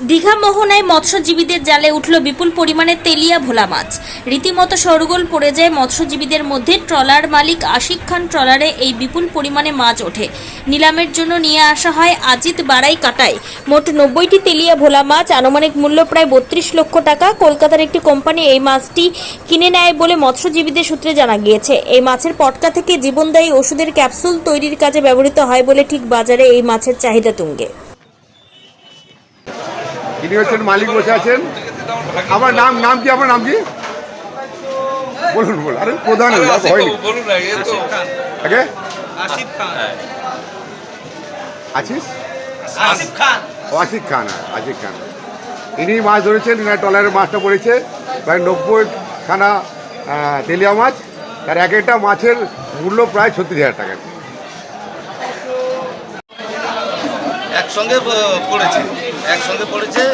দীঘা মোহনায় মৎস্যজীবীদের জালে উঠল বিপুল পরিমাণে তেলিয়া ভোলা মাছ। রীতিমতো সরগোল পড়ে যায় মৎস্যজীবীদের মধ্যে। ট্রলার মালিক আশিক খান ট্রলারে এই বিপুল পরিমাণে মাছ ওঠে। নিলামের জন্য নিয়ে আসা হয় আজিত বাড়াই কাটায় মোট নব্বইটি তেলিয়া ভোলা মাছ, আনুমানিক মূল্য প্রায় বত্রিশ লক্ষ টাকা। কলকাতার একটি কোম্পানি এই মাছটি কিনে নেয় বলে মৎস্যজীবীদের সূত্রে জানা গিয়েছে। এই মাছের পটকা থেকে জীবনদায়ী ওষুধের ক্যাপসুল তৈরির কাজে ব্যবহৃত হয় বলে ঠিক বাজারে এই মাছের চাহিদা তুঙ্গে। ইনি হচ্ছেন মালিক বসে আছেন। আমার নাম নাম কি আমার নাম কি? বলুন বলুন। আরে প্রধান হলো, আর ভয় নেই। বলুন না এ তো আগে খান। আছিস আসিফ খান আশিক খান হ্যাঁ, আশিক খান। ইনি মাছ ধরেছেন ইনার টলারের মাছটা পড়েছে। প্রায় নব্বই খানা তেলিয়া মাছ। তার এক একটা মাছের মূল্য প্রায় ছত্রিশ হাজার টাকা। একসঙ্গে পড়েছে। একসঙ্গে পড়েছে,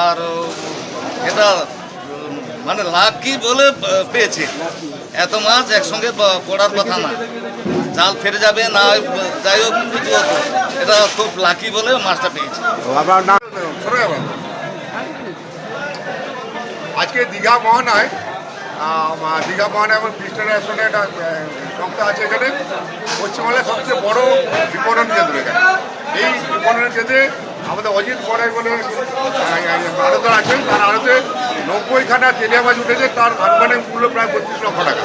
আর এটা মানে লাকি বলে পেয়েছে। এত মাছ একসঙ্গে পড়ার কথা না। জাল ফেরে যাবে, না যাই হোক, কিছু হতো এটা খুব লাকি বলে মাছটা পেয়েছে। আজকে দীঘা মহানায় দীঘা মহানায় এবং খ্রিস্টান আসনে একটা সংস্থা আছে এখানে। পশ্চিমবাংলার সবচেয়ে বড় বিপণন কেন্দ্র এখানে। এই বিপণন কেন্দ্রে আমাদের অজিত বড়াই বলে আড়তদার আছেন। তার আড়তে নব্বইখানা তেলিয়া মাছ উঠেছে। তার আনুমানিক মূল্য প্রায় বত্রিশ লক্ষ টাকা।